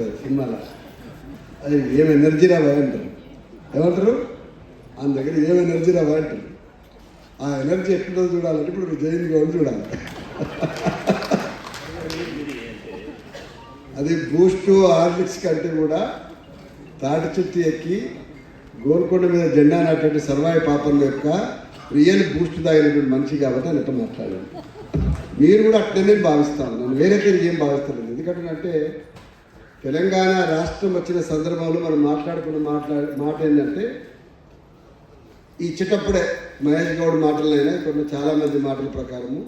ఉంటుంది సినిమాలో. అది ఏం ఎనర్జీ రా అంటారు. ఏమంటారు? ఆయన దగ్గర ఏం ఎనర్జీ బాగుంటుంది అంటారు. ఆ ఎనర్జీ ఎట్లుందో చూడాలంటే ఇప్పుడు జైన్ గౌడ్ చూడాలి. అది బూస్టు హార్లిక్స్ కంటే కూడా తాటి చుట్టూ ఎక్కి గోల్కొండ మీద జెండా నాటే సర్వాయి పాపం యొక్క రియల్ బూస్ట్ తాగినటువంటి మనిషి కాబట్టి అని ఎట్లా మాట్లాడాను మీరు కూడా అట్లనే భావిస్తాను నేను వేరే తిరిగి ఏం భావిస్తాను ఎందుకంటే తెలంగాణ రాష్ట్రం వచ్చిన సందర్భంలో మనం మాట్లాడుకున్న మాట్లాడే మాట ఏంటంటే ఈ చిటప్పుడే మహేష్ గౌడ్ మాటలైనా కొన్ని చాలామంది మాటల ప్రకారము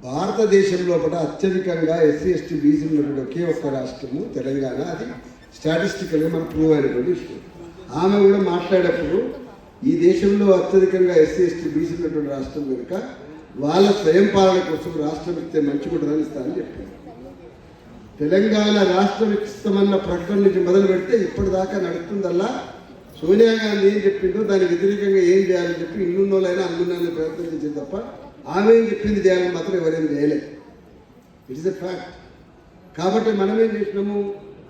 భారతదేశం లోపల అత్యధికంగా ఎస్సీ ఎస్టీ బీసీ ఉన్నటువంటి ఒకే ఒక్క రాష్ట్రము తెలంగాణ. అది స్టాటిస్టికల్గా మనకు ప్రూవ్ అయినటువంటి విషయం. ఆమె కూడా మాట్లాడేటప్పుడు ఈ దేశంలో అత్యధికంగా ఎస్సీ ఎస్టీ బీసీ ఉన్నటువంటి రాష్ట్రం కనుక వాళ్ళ స్వయం పాలన కోసం రాష్ట్రం ఇస్తే మంచి కూడా ఇస్తానని చెప్పారు తెలంగాణ రాష్ట్రం ఇస్తామన్న ప్రకటన నుంచి మొదలు పెడితే ఇప్పటిదాకా నడుస్తుందల్లా. సోనియా గాంధీ ఏం చెప్పిందో దానికి వ్యతిరేకంగా ఏం చేయాలని చెప్పి ఇల్లున్నోళ్ళైనా అన్నున్నాన్ని ప్రయత్నం చేసింది తప్ప ఆమె ఏం చెప్పింది చేయాలని మాత్రం ఎవరేం చేయలేదు ఇట్ ఇస్ ఎ ఫ్యాక్ట్ కాబట్టి మనం ఏం చేసినాము?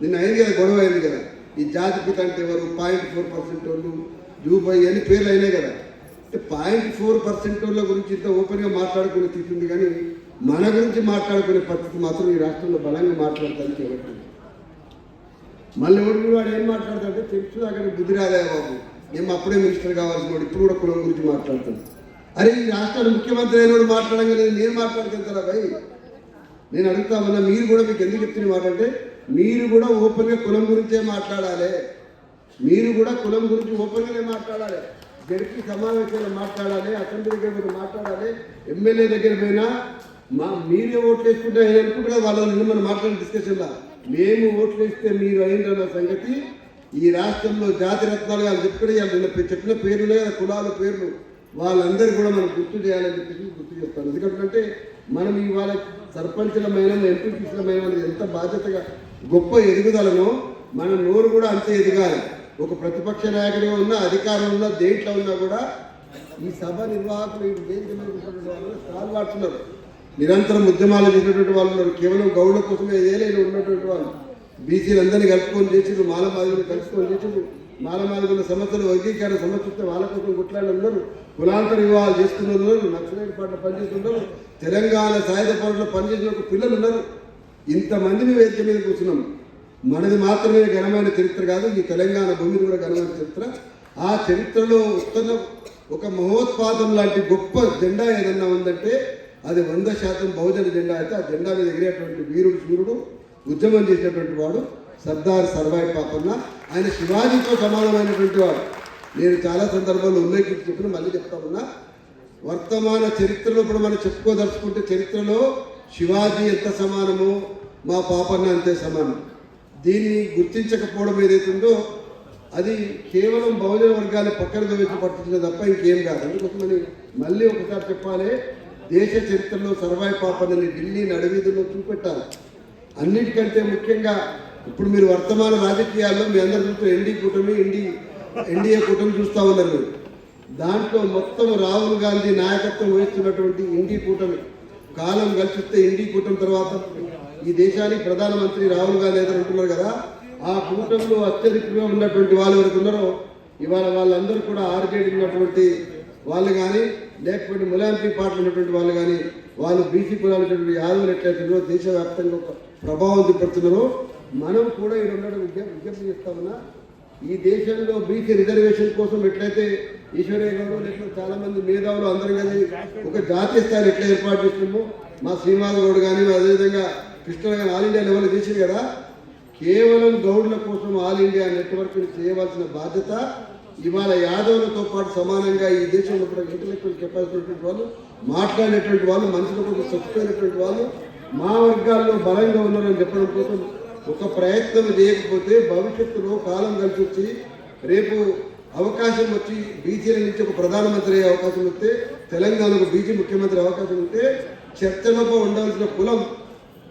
నిన్న అయింది కదా గొడవ అయింది కదా. ఈ జాతి పిత అంటే ఎవరు? పాయింట్ ఫోర్ పర్సెంట్ వాళ్ళు జూబై అని పేర్లు అయినాయి కదా. అంటే పాయింట్ ఫోర్ పర్సెంట్ వాళ్ళ గురించి ఇంత ఓపెన్గా మాట్లాడుకునే తీసింది కానీ మన గురించి మాట్లాడుకునే పరిస్థితి మాత్రం ఈ రాష్ట్రంలో బలంగా మాట్లాడటానికి ఎవరు మళ్ళీ ఎవరు వాడు ఏం మాట్లాడతాడంటే తెలుసు అక్కడ బుద్ధి రాదా బాబు ఏం అప్పుడే మినిస్టర్ కావాల్సిన వాడు ఇప్పుడు కూడా కులం గురించి మాట్లాడతాడు. అరే ఈ రాష్ట్రానికి ముఖ్యమంత్రి అయినోడు మాట్లాడంగా నేను మాట్లాడుతుంటారా భయ్? నేను అడుగుతా ఉన్నా మీరు కూడా మీకు ఎందుకు చెప్తున్న మాట అంటే మీరు కూడా ఓపెన్గా కులం గురించే మాట్లాడాలి. మీరు కూడా కులం గురించి ఓపెన్గానే మాట్లాడాలి. జడ్పీ సమావేశంలో మాట్లాడాలి అసెంబ్లీ దగ్గర మాట్లాడాలి. ఎమ్మెల్యే దగ్గర పోయినా మా మీరే ఓట్లు వేసుకుంటే ఆయన అనుకుంటారు వాళ్ళ నిన్న మనం మాట్లాడిన డిస్కషన్లో మేము ఓట్లు వేస్తే మీరు అయిందన్న సంగతి? ఈ రాష్ట్రంలో జాతి రత్నాలు వాళ్ళు చెప్పిన నిన్న చెప్పిన పేర్లు కులాల పేర్లు. వాళ్ళందరూ కూడా మనం గుర్తు చేయాలని చెప్పేసి గుర్తు చేస్తాను. ఎందుకంటే మనం ఇవాళ సర్పంచులమైన ఎంపీటీసీలమైన ఎంత బాధ్యతగా గొప్ప ఎదుగుదలను మన నోరు కూడా అంతే ఎదగాలి. ఒక ప్రతిపక్ష నాయకుడిగా ఉన్నా అధికారం ఉన్నా దేంట్లో ఉన్నా కూడా ఈ సభ నిర్వాహకులు ఈ వేదిక మీద వాడుతున్నారు. నిరంతరం ఉద్యమాలు చేసినటువంటి వాళ్ళు ఉన్నారు. కేవలం గౌడ కోసమే ఏలైనా ఉన్నటువంటి వాళ్ళు. బీసీలందరినీ కలుపుకొని చేసిండ్రు మాలమాదిగులు కలుపుకొని చేసిండ్రు. మాలమాదిగుల సమస్యలు వర్గీకరణ సమస్య వాళ్ళ కోసం ఉన్నారు కులాంతర వివాహాలు చేసుకున్న వాళ్ళు ఉన్నారు నక్సలైట్ పాటలు పనిచేస్తున్నారు తెలంగాణ సాయుధ పనులు పనిచేసిన ఒక పిల్లలు ఉన్నారు. ఇంతమందిని వేదిక మీద కూర్చున్నాం. మనది మాత్రమే ఘనమైన చరిత్ర కాదు ఈ తెలంగాణ భూమిది కూడా ఘనమైన చరిత్ర. ఆ చరిత్రలో వస్తున్న ఒక మహోత్పాదం లాంటి గొప్ప జెండా ఏదన్నా ఉందంటే అది వంద శాతం బహుజన జెండా అయితే ఆ జెండా మీద ఎగిరేటువంటి వీరుడు సూర్యుడు ఉద్యమం చేసినటువంటి వాడు సర్దార్ సర్వాయి పాపన్న. ఆయన శివాజీతో సమానమైనటువంటి వాడు. నేను చాలా సందర్భాల్లో ఉల్లేఖించి చెప్పిన మళ్ళీ చెప్తా ఉన్నా. వర్తమాన చరిత్రలో ఇప్పుడు మనం చెప్పుకోదలుచుకుంటే చరిత్రలో శివాజీ ఎంత సమానమో మా పాపన్న అంతే సమానం. దీన్ని గుర్తించకపోవడం ఏదైతుందో అది కేవలం బహుజన వర్గాన్ని పక్కన దోచి పట్టించడం తప్ప ఇంకేం కాదు. అందుకోసమని మళ్ళీ ఒకసారి చెప్పాలి. దేశ చరిత్రలో సర్వాయి పాపనని ఢిల్లీ నడివీధుల్లో చూపెట్టాలి అన్నిటికంటే ముఖ్యంగా ఇప్పుడు మీరు వర్తమాన రాజకీయాల్లో మీ అందరి చూస్తూ ఎన్డీ కూటమి ఎన్డీ ఎన్డీఏ కూటమి చూస్తూ ఉన్నారు మీరు. దాంట్లో మొత్తం రాహుల్ గాంధీ నాయకత్వం వహిస్తున్నటువంటి ఇండి కూటమి. కాలం కలిసిస్తే ఇండి కూటమి తర్వాత ఈ దేశానికి ప్రధానమంత్రి రాహుల్ గాంధీ అయితే ఉంటున్నారు కదా ఆ కూటమిలో అత్యధికంగా ఉన్నటువంటి వాళ్ళు ఎవరికి ఉన్నారో ఇవాళ వాళ్ళందరూ కూడా ఆర్జేడీ ఉన్నటువంటి వాళ్ళు కానీ లేకపోతే ములాయంపీ పాటలు ఉన్నటువంటి వాళ్ళు కానీ వాళ్ళు బీసీ కులాలు ఉన్నటువంటి యాదవులు ఎట్లయితున్నారో దేశవ్యాప్తంగా ఒక ప్రభావం చూపెడుతున్నారో మనం కూడా ఈ రెండు విజ్ఞప్తి విజ్ఞప్తి చేస్తామన్నా ఈ దేశంలో బీసీ రిజర్వేషన్ కోసం ఎట్లయితే ఈశ్వరయ్య గారు లేకపోతే చాలామంది మేధావులు అందరం కలిసి ఒక జాతీయ స్థాయిలో ఎట్లా ఏర్పాటు చేస్తున్నామో మా శ్రీనివాస్ గౌడ్ కానీ అదేవిధంగా కృష్ణ కానీ ఆల్ ఇండియా లెవెల్ చేసింది కదా కేవలం గౌడ్ల కోసం ఆల్ ఇండియా నెట్వర్క్ చేయవలసిన బాధ్యత ఇవాళ యాదవులతో పాటు సమానంగా ఈ దేశంలో కూడా ఇంటలెక్చువల్ కెపాసిటీ ఉన్నటువంటి వాళ్ళు మాట్లాడేటువంటి వాళ్ళు మనుషుల కోసం చచ్చిపోయినటువంటి వాళ్ళు మా వర్గాల్లో బలంగా ఉన్నారని చెప్పడం కోసం ఒక ప్రయత్నం చేయకపోతే భవిష్యత్తులో కాలం కలిసి వచ్చి రేపు అవకాశం వచ్చి బీసీల నుంచి ఒక ప్రధానమంత్రి అయ్యే అవకాశం వస్తే తెలంగాణకు బీజీ ముఖ్యమంత్రి అవకాశం ఉంటే చర్చలతో ఉండాల్సిన కులం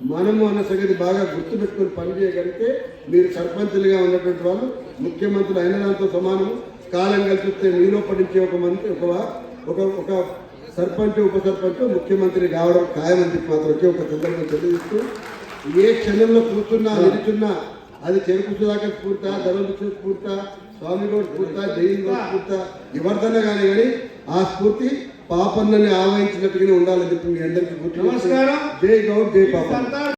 మనము అన్న సంగతి బాగా గుర్తుపెట్టుకొని పనిచేయగలిగితే మీరు సర్పంచులుగా ఉన్నటువంటి వాళ్ళు ముఖ్యమంత్రులు అయిన దాంతో సమానం. కాలం కలిసి వస్తే మీలో పడించే ఒక మంత్రి ఒక ఒక ఒక సర్పంచ్ ఉప సర్పంచ్ ముఖ్యమంత్రి కావడం ఖాయమని చెప్పి మాత్రం ఒకే ఒక సందర్భం తెలియజేస్తూ ఏ క్షణంలో కూర్చున్నా నిలుచున్నా అది చెరుకు సుధాకర్ స్ఫూర్త ధర్మభిక్ష స్ఫూర్త స్వామి స్ఫూర్త జైన్ గౌడ్ స్ఫూర్త ఎవరిదన్నా కానీ కానీ ఆ స్ఫూర్తి పాపన్నని ఆవహించినట్టుగానే ఉండాలని చెప్పి మీ అందరికీ గుర్తు నమస్కారం. జై గౌడ్ జై సంతానం